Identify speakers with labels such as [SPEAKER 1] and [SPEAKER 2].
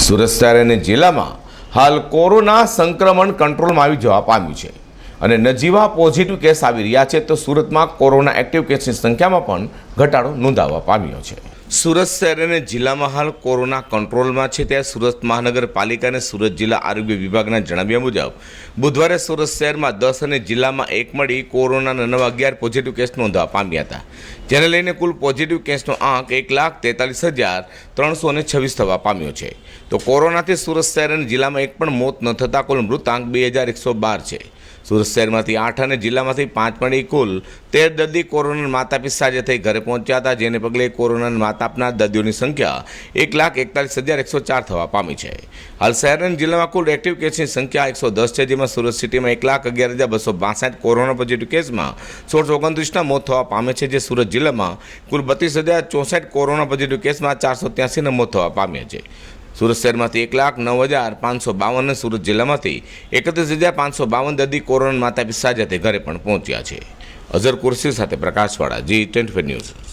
[SPEAKER 1] સુરત શહેર અને જિલ્લામાં હાલ કોરોના સંક્રમણ કંટ્રોલમાં આવી જવા પામ્યું છે. અને નજીવા પોઝિટિવ કેસ આવી રહ્યા છે, તો સુરતમાં કોરોના એક્ટિવ કેસની સંખ્યામાં પણ ઘટાડો નોંધાવા પામ્યો છે. સુરત શહેર અને જિલ્લામાં હાલ કોરોના કંટ્રોલમાં છે ત્યાં સુરત મહાનગરપાલિકા અને સુરત જિલ્લા આરોગ્ય વિભાગના જણાવ્યા મુજબ, બુધવારે સુરત શહેરમાં દસ અને જિલ્લામાં એક મળી કોરોનાના નવા અગિયાર પોઝિટિવ કેસ નોંધવા પામ્યા હતા. જેને લઈને કુલ પોઝિટિવ કેસનો આંક એક લાખ તેતાલીસ હજાર ત્રણસો અને છવ્વીસ થવા પામ્યો છે. તો કોરોનાથી સુરત શહેર અને જિલ્લામાં એક પણ મોત ન થતાં કુલ મૃતાંક બે હજાર એકસો બાર છે. સુરત શહેરમાંથી આઠ અને જિલ્લામાંથી પાંચ મળી કુલ તેર દર્દી કોરોના માતાપિતા સાજા થઈ ઘરે પહોંચ્યા હતા, જેને પગલે કોરોના માતા આપનાર દર્દીઓની સંખ્યા એક લાખ એકતાલીસ હજાર એકસો ચાર થવા પામી છે. હાલ શહેર અને જિલ્લામાં કુલ એક્ટિવ કેસની સંખ્યા એકસો દસ છે, જેમાં સુરત સિટીમાં એક લાખ અગિયાર હજાર બસો બાસઠ કોરોના પોઝિટિવ કેસમાં સોળસો ઓગણત્રીસના મોત થવા પામે છે, જે સુરત જિલ્લામાં કુલ બત્રીસ હજાર ચોસઠ કોરોના પોઝિટિવ કેસમાં ચારસો ત્યાસીના મોત થવા પામ્યા છે. સુરત શહેરમાંથી એક લાખ નવ હજાર પાંચસો બાવન સુરત જિલ્લામાંથી એકત્રીસ હજાર પાંચસો બાવન દર્દી કોરોના માતા પિતા સાજા ઘરે પણ પહોંચ્યા છે. અઝર કુરશી સાથે પ્રકાશવાળા જી ટ્વેન્ટી ન્યૂઝ.